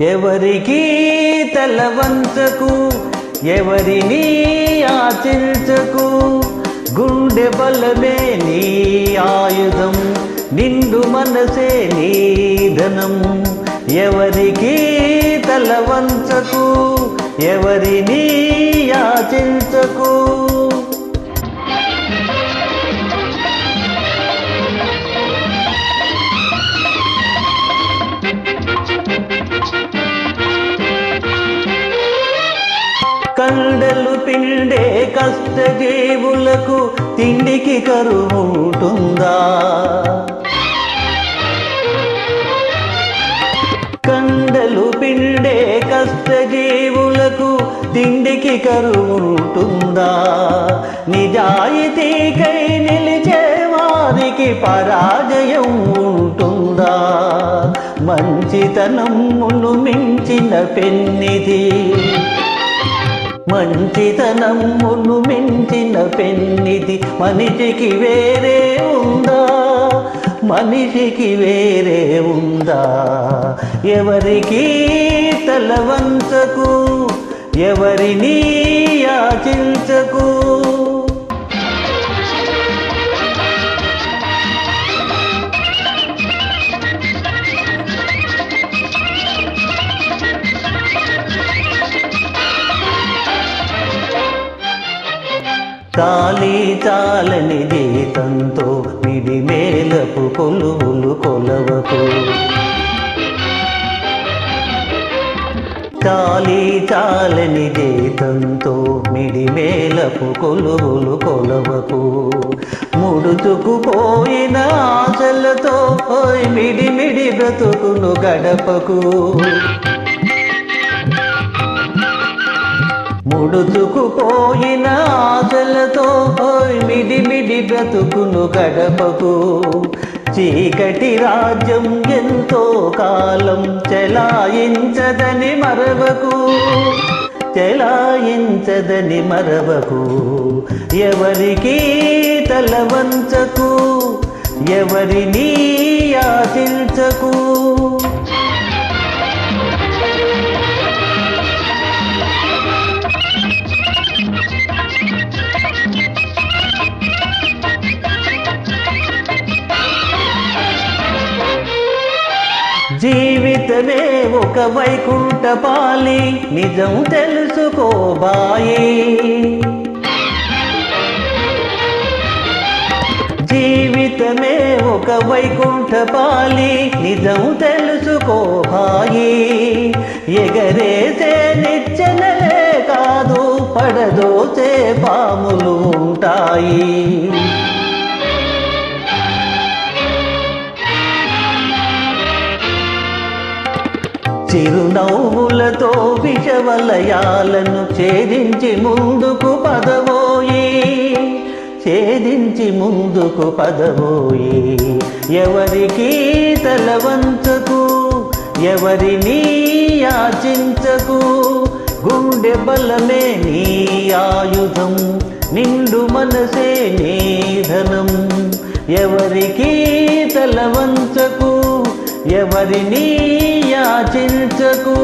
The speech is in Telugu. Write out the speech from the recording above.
ఎవరికి తలవంచకు ఎవరిని ఆచించకు. గుండె బలమే నీ ఆయుధం నిండు మనసే నీ ధనం. ఎవరికి తలవంచకు ఎవరిని యాచించకు కండలు పిండే కష్టజీవులకు తిండికి కరువుంటుందా? కండలు పిండే కష్టజీవులకు తిండికి కరువుంటుందా? నిజాయితీకై నిలిచే వారికి పరాజయం ఉంటుందా? మంచితనమును మించిన పెన్నిది మంచితనమును మించిన పెన్నిది మనిషికి వేరే ఉందా? మనిషికి వేరే ఉందా? ఎవరికి తలవంచకు ఎవరిని యాచించకు? కాలి చాలని జీతంతో మిడి మేలపు కొలువులు కొలవకు. చాలి చాలని జీతంతో మిడి మేలపు కొలువులు కొలవకు. ముడుచుకుపోయిన ఆశలతో మిడి మిడి బ్రతుకును గడపకు. ముడుచుకుపోయిన ఆశలతో ఓయ్ మిడి మిడి బ్రతుకును గడపకు. చీకటి రాజ్యం ఎంతో కాలం చెలాయించదని మరవకు. చెలాయించదని మరవకు. ఎవరికి తలవంచకు ఎవరిని యాచించకు. జీవితమే ఒక వైకుంఠపాలి నిజం తెలుసుకోబాయి జీవితమే ఒక వైకుంఠపాలి నిజం తెలుసుకోబాయి ఎగరేసే నిచ్చెనలే కాదు పడదోసే పాములు ఉంటాయి. చిరునవ్వులతో విషవలయాలను ఛేదించి ముందుకు పదవోయి ఛేదించి ముందుకు పదవోయి ఎవరికి తలవంచకు ఎవరిని యాచించకు గుండె బలమే నీ ఆయుధం నిండు మనసే నీ ధనం. ఎవరికి తలవంచకు ఎవరిని యాచించకు